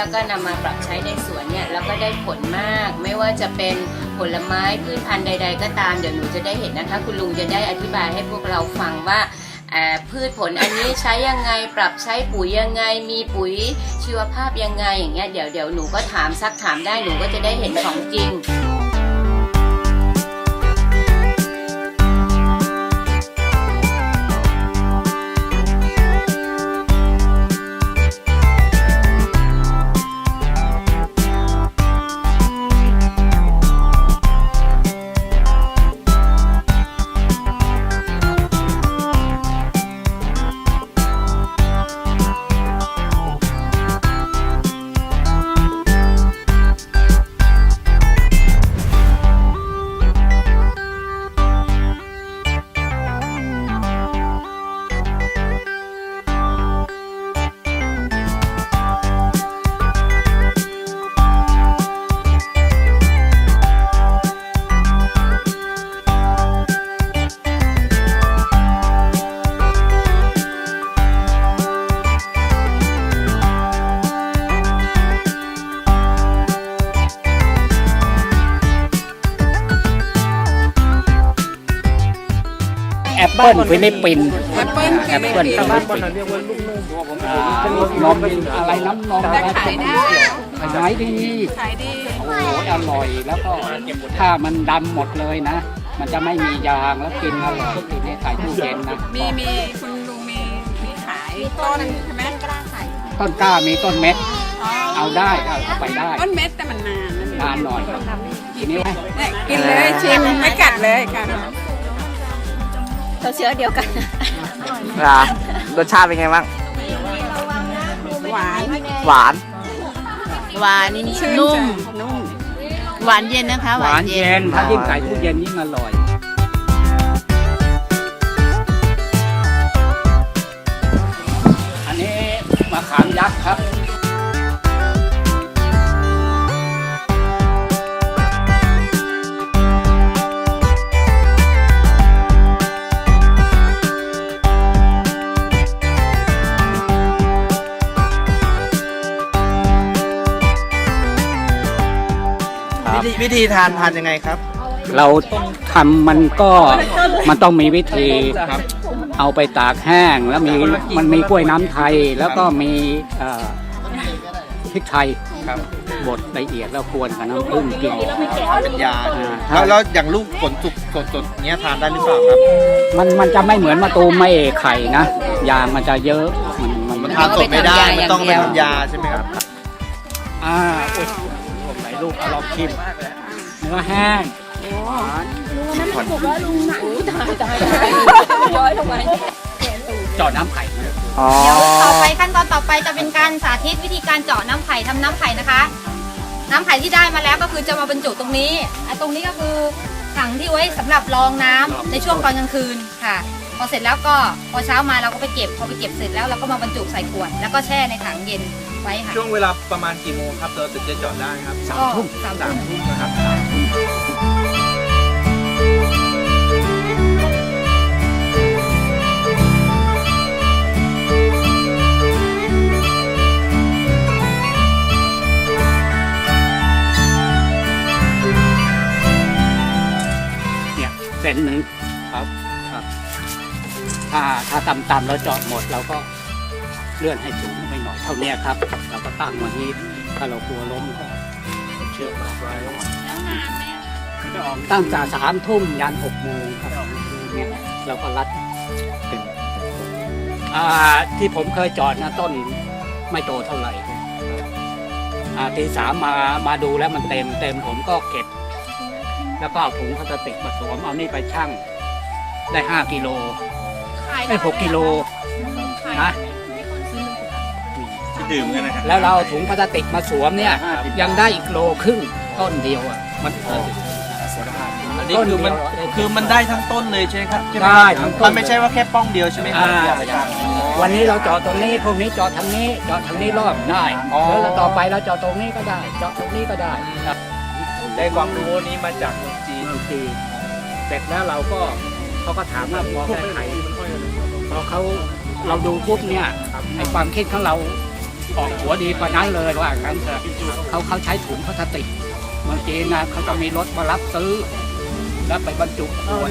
แล้วก็นำมาปรับใช้ในสวนเนี่ยแล้วก็ได้ผลมาก ไม่ว่าจะเป็นผลไม้พืชพันธุ์ใด ๆ ก็ตามเดี๋ยวหนูจะได้เห็นนะคะ คุณลุงจะได้อธิบายให้พวกเราฟังว่าพืชผลอันนี้ใช้ยังไงปรับใช้ปุ๋ยยังไง มีปุ๋ยชีวภาพยังไงอย่างเงี้ยเดี๋ยวเดี๋ยวหนูก็ถามซักถามได้หนูก็จะได้เห็นของจริง เปิลฟิลิปปินส์แอปเปิ้ลแอปเปิลฟิลิปปินส์อ่านมอะไรน้ำนมอะไรขายได้ขายดีขายดีโอ้ยอร่อยแล้วก็ถ้ามันดำหมดเลยนะ มันจะไม่มียางแล้วกินอร่อยทีนี้ใส่ตู้เย็นนะมีมีคุณลุงมีมีขายต้นใช่ไหมต้นกล้ามีต้นเม็ด เอาได้เอาเอาไปได้ ต้นเม็ดแต่มันนานนะนานหน่อยทีนี้เนี่ยกินเลยชิมไม่กัดเลยกัด เราเชื้อเดียวกันเหรอรสชาติเป็นไงบ้าง หวานหวาน หวานชื่นนุ่มใจนุ่ม หวานเย็นนะคะ หวานเย็น ถ้ายิ่งใส่ตู้เย็นยิ่งอร่อยอันนี้มะขามยักษ์ครับ วิธีวิธีทานทานยังไงครับ เราทำมันก็มันต้องมีวิธีเอาไปตากแห้งแล้วมีมันมีกล้วยน้ำไทยแล้วก็มีเอ่อพริกไทยครับบดละเอียดแล้วกวนกับน้ำผึ้งกิน เป็นยาอ่า แล้วแล้วอย่างลูกผลสุกสดๆเนี้ยทานได้หรือเปล่าครับ มันมันจะไม่เหมือนมะตูมไม่ไข่นะยางมันจะเยอะมันมัมันนทานสดไม่ได้มันต้องไปอย่างเดียวทำยาใช่ไหมครับ อ่าอุ๊ยผมไหน ลูกเอาลองชิมเนื้อแห้งย้อยลงมาเจาะน้ำไข่อ๋อเดี๋ยวต่อไปขั้นตอนต่อไปจะเป็นการสาธิตวิธีการเจาะน้ำไผ่ทำน้ำไผ่นะคะ น้ำไผ่ที่ได้มาแล้วก็คือจะมาบรรจุตรงนี้อะตรงนี้ก็คือถังที่ไว้สำหรับรองน้ำในช่วงตอนกลางคืนค่ะ พอเสร็จแล้วก็พอเช้ามาเราก็ไปเก็บ พอไปเก็บเสร็จแล้วเราก็มาบรรจุใส่ขวด แล้วก็แช่ในถังเย็น ไว้ค่ะช่วงเวลาประมาณกี่โมงครับเราถึงจะเจอดได้ครับก็สามสามทุ่มทุ่มนะครับเนี่ยเซนหนึ่งครับครับ ถ้าถ้าต่ำๆเราเจาะหมดเราก็เลื่อนให้สูงไปหน่อยเท่าเนี้ยครับ เราก็ตั้งไวันนี้ถ้าเรากลัวล้มก็เชือกรัดไว้ตั้งแต่สามทุ่มยันหกโมงครับเนี่ยเราก็รัดเป็นอ่าที่ผมเคยจอดนะต้นไม่โตเท่าไหร่อ่าตีสามมามาดูแล้วมันเต็มเต็มผมก็เก็บ แล้วก็เอาถุงพลาสติกมาสวมเอานี่ไปชั่งได้ห้ากิโลได้หกกิโลนะที่ ดื่มกันนะครับ แล้วเราเอาถุงพลาสติกมาสวมเนี่ยยังได้อีกโลครึ่งต้นเดียวอะมันพอ อันนี้คือมันคือมันได้ทั้งต้นเลยใช่ไหมครับใช่หมได้ทั้งต้น มันไม่ใช่ว่าแค่ป้องเดียวใช่ไหมครัอ่าวันนี้เราเจาะตรงนี้พรุ่งนี้เจาะทางนี้เจาะทางนี้รอบได้อ๋อ แล้วต่อไปเราเจาะตรงนี้ก็ได้ เจาะตรงนี้ก็ได้ครับได้ความรู้นี้มาจากเมืองจีน บางทีอเสร็จแล้วเราก็เขาก็ถามว่าพอแก้ไขพอเขาเราดูปุ๊บเนี่ยในความคิดของเรา ออกหัวดีกว่านั้นเลยว่างั้นเถอะเขาเขาใช้ถุงพลาสติกเมืองจีนนะเขาจะมีรถมารับซื้อ แล้วไปบรรจุขวด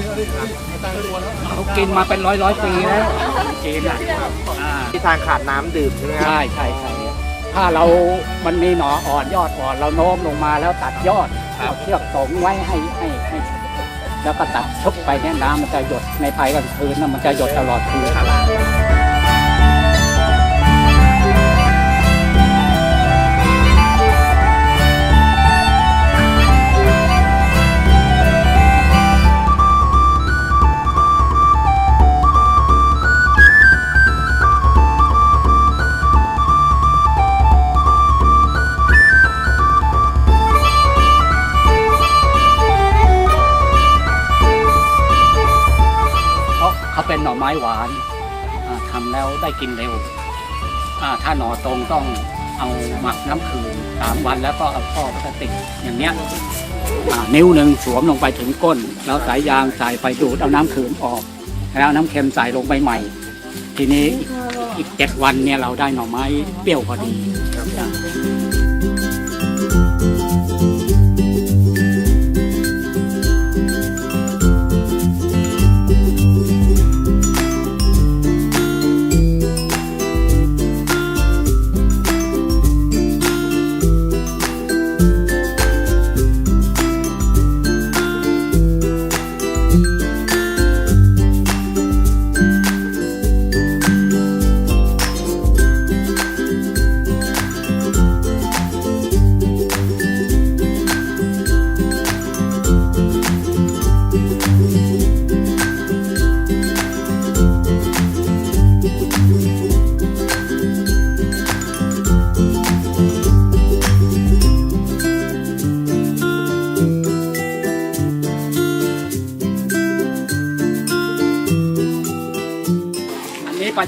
เขากินมาเป็นร้อยร้อยๆปีแล้วจีนอะอ่าที่ทางขาดน้ำดื่มใช่ไหมครับใช่ใช่ใช่ถ้าเรามันมีหนออ่อนยอดอ่อน เราโน้มลงมาแล้วตัดยอดเอาเชือกสงไว้ให้ให้ให้แล้วก็ตัดชุบไปเนี่ยน้ำมันจะหยดในภายกลางคืนนะมันจะหยดตลอดคืน ม้หวานอ่าทำแล้วได้กินเร็ว ถ้าหน่อตรงต้องเอาหมักน้ำคืนสามวันแล้วก็เอาข้อพลาสติกอย่างเนี้ยนิ้วหนึ่งสวมลงไปถึงก้น แล้วสายยางใส่ไปดูดเอาน้ำคืนออก แล้วน้ำเค็มใส่ลงไปใหม่ ทีนี้อีกอีกเจ็ดวันเนี่ยเราได้หน่อไม้เปรี้ยวพอดี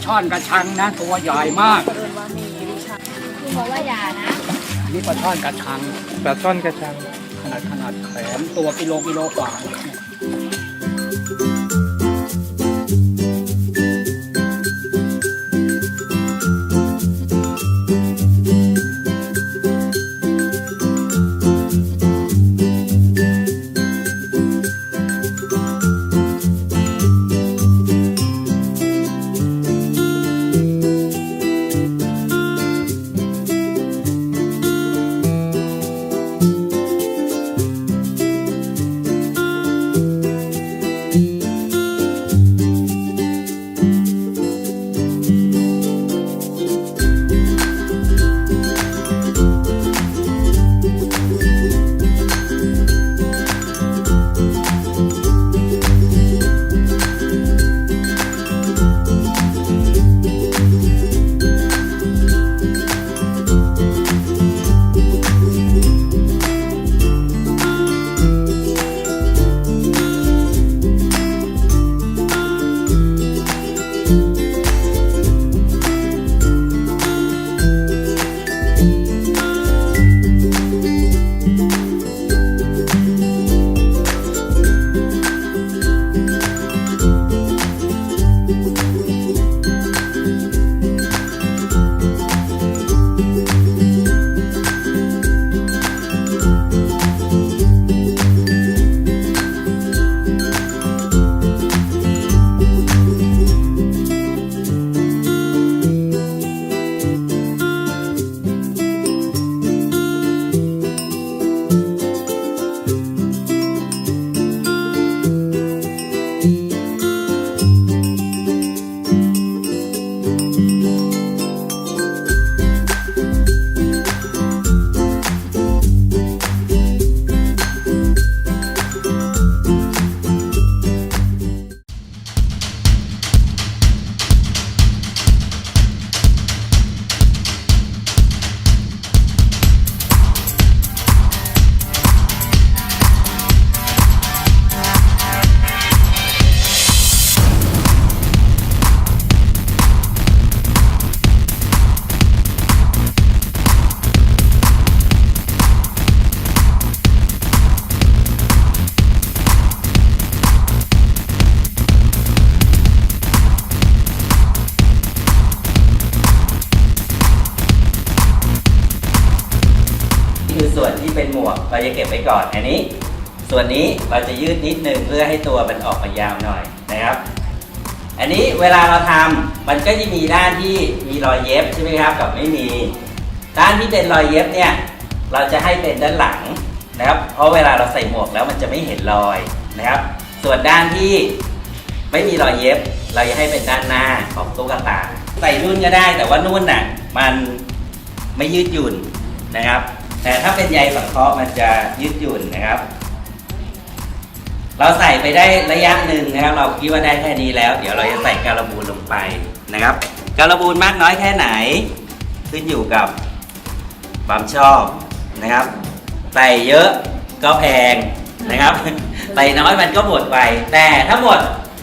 ช่อนกระชังนะตัวใหญ่มากคุณบอกว่าอย่านะอันนี้ปลาช่อนกระชัง ปลาช่อนกระชัง ขนาดขนาดแขนตัวกิโลกิโลกว่า ไว้ก่อนอันนี้ ส่วนนี้เราจะยืดนิดนึงเพื่อให้ตัวมันออกมายาวหน่อยนะครับ อันนี้เวลาเราทำมันก็จะมีด้านที่มีรอยเย็บใช่ไหมครับกับไม่มีด้านที่เป็นรอยเย็บเนี่ยเราจะให้เป็นด้านหลังนะครับ เพราะเวลาเราใส่หมวกแล้วมันจะไม่เห็นรอยนะครับ ส่วนด้านที่ไม่มีรอยเย็บ เราจะให้เป็นด้านหน้าของตุ๊กตา ใส่นุ่นก็ได้ แต่ว่านุ่นน่ะมันไม่ยืดหยุ่นนะครับ แต่ถ้าเป็นใยสังเคราะห์มันจะยืดหยุ่นนะครับ เราใส่ไปได้ระยะหนึ่งนะครับ เราคิดว่าได้แค่นี้แล้ว เดี๋ยวเราจะใส่การบูนลงไปนะครับ การบูนมากน้อยแค่ไหน ขึ้นอยู่กับความชอบนะครับ ใส่เยอะก็แพงนะครับ ใส่น้อยมันก็หมดไป แต่ถ้าหมด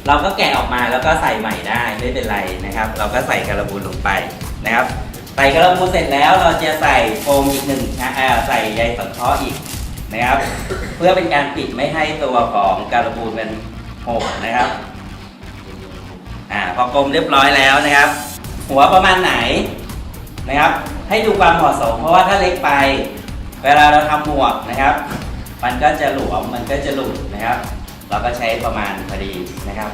เราก็แกะออกมาแล้วก็ใส่ใหม่ได้ไม่เป็นไรนะครับ เราก็ใส่การบูนลงไปนะครับ ใส่การบูนเสร็จแล้วเราจะใส่โฟมอีกหนึ่งนะอ่อใส่ใยสังเคราะห์อีกนะครับ เพื่อเป็นการปิดไม่ให้ตัวของการบูนมันหกนะครับอ่าพอกลมเรียบร้อยแล้วนะครับ หัวประมาณไหนนะครับ ให้ดูความเหมาะสม เพราะว่าถ้าเล็กไป เวลาเราทำหมวกนะครับ มันก็จะหลวมมันก็จะหลุดนะครับ เราก็ใช้ประมาณพอดีนะครับ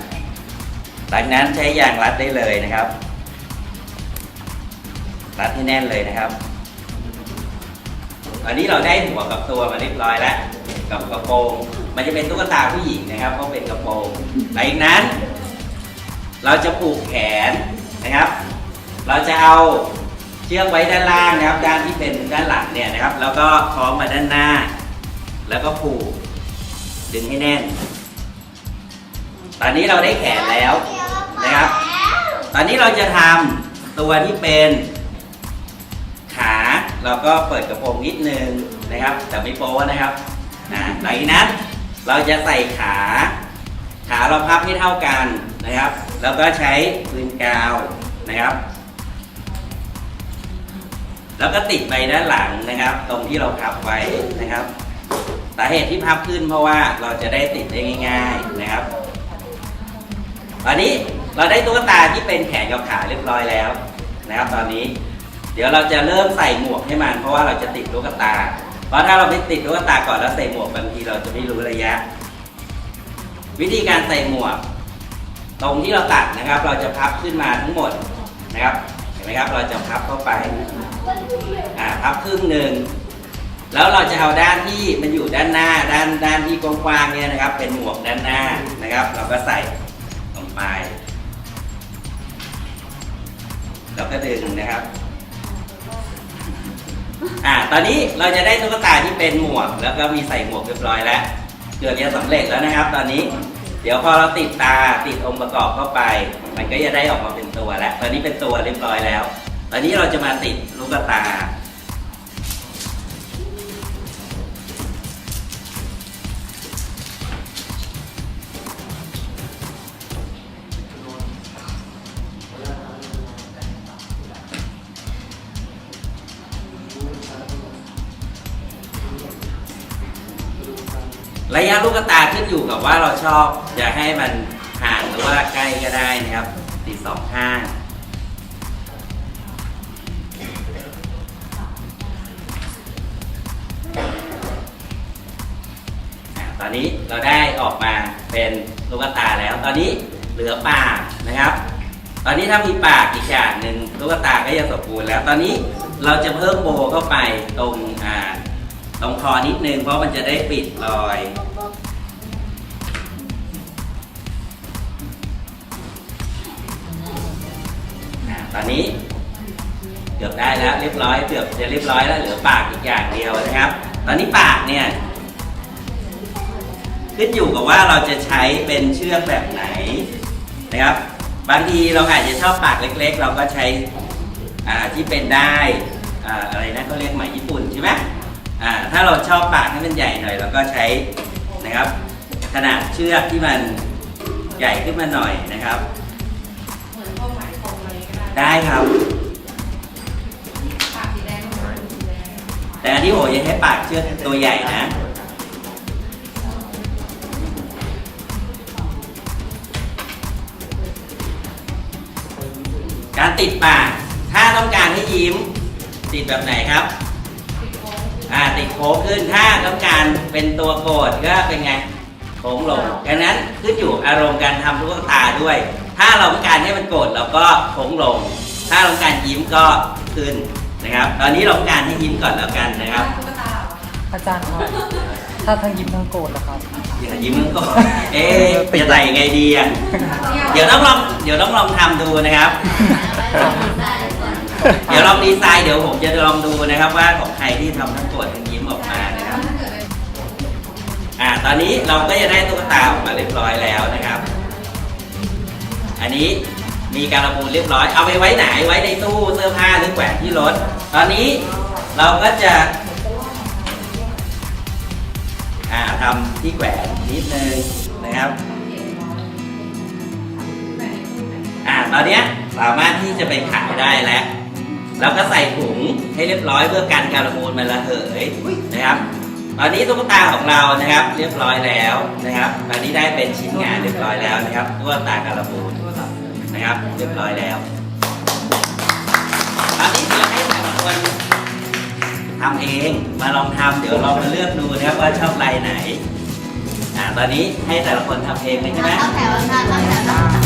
หลังนั้นใช้ยางรัดได้เลยนะครับ รัดให้แน่นเลยนะครับ อันนี้เราได้หัวกับตัวมาเรียบร้อยแล้ว กับกระโปรง มันจะเป็นตุ๊กตาผู้หญิงนะครับเพราะเป็นกระโปรงหลังจากนั้น เราจะผูกแขนนะครับ เราจะเอาเชือกไว้ด้านล่างนะครับ ด้านที่เป็นด้านหลังเนี่ยนะครับ แล้วก็คล้องมาด้านหน้า แล้วก็ผูกดึงให้แน่น ตอนนี้เราได้แขนแล้วนะครับ ตอนนี้เราจะทำตัวที่เป็น เราก็เปิดกระโปรงนิดนึงนะครับ แต่ไม่โป๊นะครับอ่าหลังจากนั้นเราจะใส่ขา ขาเราพับให้เท่ากันนะครับ แล้วก็ใช้ปืนกาวนะครับ แล้วก็ติดไปด้านหลังนะครับ ตรงที่เราพับไว้นะครับสาเหตุที่พับขึ้นเพราะว่าเราจะได้ติดได้ง่าย ๆนะครับตอนนี้เราได้ตุ๊กตาที่เป็นแขนกับขาเรียบร้อยแล้วนะครับ ตอนนี้ เดี๋ยวเราจะเริ่มใส่หมวกให้มัน เพราะว่าเราจะติดตุ๊กตา เพราะถ้าเราไม่ติดตุ๊กตาก่อนแล้วใส่หมวกบางทีเราจะไม่รู้ระยะ วิธีการใส่หมวก ตรงที่เราตัดนะครับ เราจะพับขึ้นมาทั้งหมดนะครับ เห็นไหมครับ เราจะพับเข้าไปอ่าพับครึ่งหนึ่งแล้วเราจะเอาด้านที่มันอยู่ด้านหน้า ด้านด้านที่กว้างๆเนี่ยนะครับ เป็นหมวกด้านหน้านะครับ เราก็ใส่ลงไปแล้วก็ดึงนะครับ อ่า ตอนนี้เราจะได้ตุ๊กตาที่เป็นหมวก แล้วก็มีใส่หมวกเรียบร้อยแล้ว เกือบจะสำเร็จแล้วนะครับ ตอนนี้ เดี๋ยวพอเราติดตาติดองค์ประกอบเข้าไป มันก็จะได้ออกมาเป็นตัวแล้ว ตอนนี้เป็นตัวเรียบร้อยแล้ว ตอนนี้เราจะมาติดลูกตา ระยะลูกตาขึ้นอยู่กับว่าเราชอบจะให้มันห่างหรือว่าใกล้ก็ได้นะครับติดสองข้างตอนนี้เราได้ออกมาเป็นลูกตาแล้ว ตอนนี้เหลือปากนะครับ ตอนนี้ถ้ามีปากอีกอย่างหนึ่งลูกตาก็จะสมบูรณ์แล้ว ตอนนี้เราจะเพิ่มโบเข้าไปตรงอ่า ตรงคอนิดนึงเพราะมันจะได้ปิดรอย ตอนนี้เกือบได้แล้วเรียบร้อยเกือบจะเรียบร้อยแล้วเหลือปากอีกอย่างเดียวนะครับ ตอนนี้ปากเนี่ยขึ้นอยู่กับว่าเราจะใช้เป็นเชือกแบบไหนนะครับ บางทีเราอาจจะชอบปากเล็ก ๆ เราก็ใช้ที่เป็นได้ออะไรนะเขาเรียกไหมญี่ปุ่นใช่ไหม อ่าถ้าเราชอบปากให้มันใหญ่หน่อยเราก็ใช้นะครับ ขนาดเชือกที่มันใหญ่ขึ้นมาหน่อยนะครับได้ครับแต่อันนี้โอ้ยังให้ปากเชือกตัวใหญ่นะ การติดปาก ถ้าต้องการให้ยิ้ม ติดแบบไหนครับ อ่าติดโค้งขึ้นถ้าต้องการเป็นตัวโกรธก็เป็นไงโค้งลงดังนั้นขึ้นอยู่อารมณ์การทำลูกตาด้วย ถ้าเราต้องการให้มันโกรธเราก็โค้งลง ถ้าเราต้องการยิ้มก็ขึ้นนะครับ ตอนนี้เราต้องการให้ยิ้มก่อนแล้วกันนะครับอาจารย์ครับถ้าทั้งยิ้มทั้งโกรธล่ะครับอย่ายิ้มมันก่อนเอ๊ะจะใส่ยังไงดีอะเดี๋ยวต้องลองเดี๋ยวต้องลองทำดูนะครับ เดี๋ยวลองดีไซน์เดี๋ยวผมจะลองดูนะครับว่าของใครที่ทำทั้งกดทั้งยิ้มออกมานะครับ อ่าตอนนี้เราก็จะได้ตุ๊กตาออกมาเรียบร้อยแล้วนะครับ อันนี้มีการระบูนเรียบร้อย เอาไปไว้ไหนไว้ในตู้เสื้อผ้าหรือแขวนที่รถ ตอนนี้เราก็จะอ่าทำที่แขวนนิดนึงนะครับอ่าตอนเนี้ยสามารถที่จะไปขายได้แล้ว แล้วก็ใส่ถุงให้เรียบร้อยเพื่อกันการระมูลมันระเหยนะครับ ตอนนี้ตุ๊กตาของเรานะครับ เรียบร้อยแล้วนะครับ ตอนนี้ได้เป็นชิ้นงานเรียบร้อยแล้วนะครับตุ๊กตาการระมูลนะครับ เรียบร้อยแล้ว ตอนนี้เดี๋ยวให้แต่ละคนทำเองมาลองทำเดี๋ยวเรามาเลือกดูนะครับว่าชอบลายไหนอ่าตอนนี้ให้แต่ละคนทำเองเลยใช่ไหม ตั้งแถวตั้งแถว